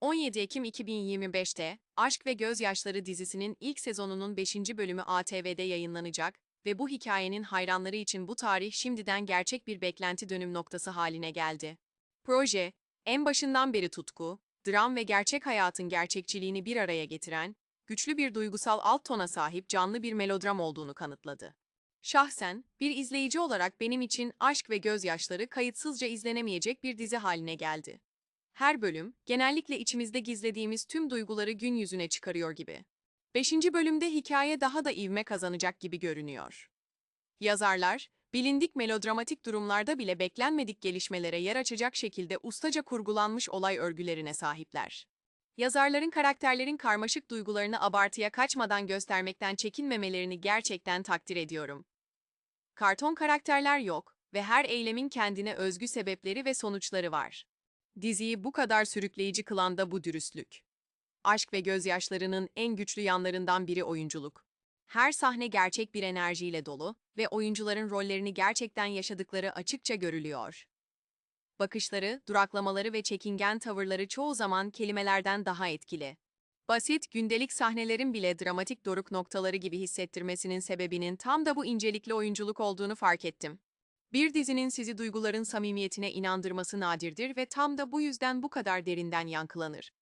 17 Ekim 2025'te Aşk ve Gözyaşları dizisinin ilk sezonunun 5. bölümü ATV'de yayınlanacak ve bu hikayenin hayranları için bu tarih şimdiden gerçek bir beklenti dönüm noktası haline geldi. Proje, en başından beri tutku, dram ve gerçek hayatın gerçekçiliğini bir araya getiren, güçlü bir duygusal alt tona sahip canlı bir melodram olduğunu kanıtladı. Şahsen, bir izleyici olarak benim için Aşk ve Gözyaşları kayıtsızca izlenemeyecek bir dizi haline geldi. Her bölüm, genellikle içimizde gizlediğimiz tüm duyguları gün yüzüne çıkarıyor gibi. Beşinci bölümde hikaye daha da ivme kazanacak gibi görünüyor. Yazarlar, bilindik melodramatik durumlarda bile beklenmedik gelişmelere yer açacak şekilde ustaca kurgulanmış olay örgülerine sahipler. Yazarların karakterlerin karmaşık duygularını abartıya kaçmadan göstermekten çekinmemelerini gerçekten takdir ediyorum. Karton karakterler yok ve her eylemin kendine özgü sebepleri ve sonuçları var. Diziyi bu kadar sürükleyici kılan da bu dürüstlük. Aşk ve gözyaşlarının en güçlü yanlarından biri oyunculuk. Her sahne gerçek bir enerjiyle dolu ve oyuncuların rollerini gerçekten yaşadıkları açıkça görülüyor. Bakışları, duraklamaları ve çekingen tavırları çoğu zaman kelimelerden daha etkili. Basit, gündelik sahnelerin bile dramatik doruk noktaları gibi hissettirmesinin sebebinin tam da bu incelikli oyunculuk olduğunu fark ettim. Bir dizinin sizi duyguların samimiyetine inandırması nadirdir ve tam da bu yüzden bu kadar derinden yankılanır.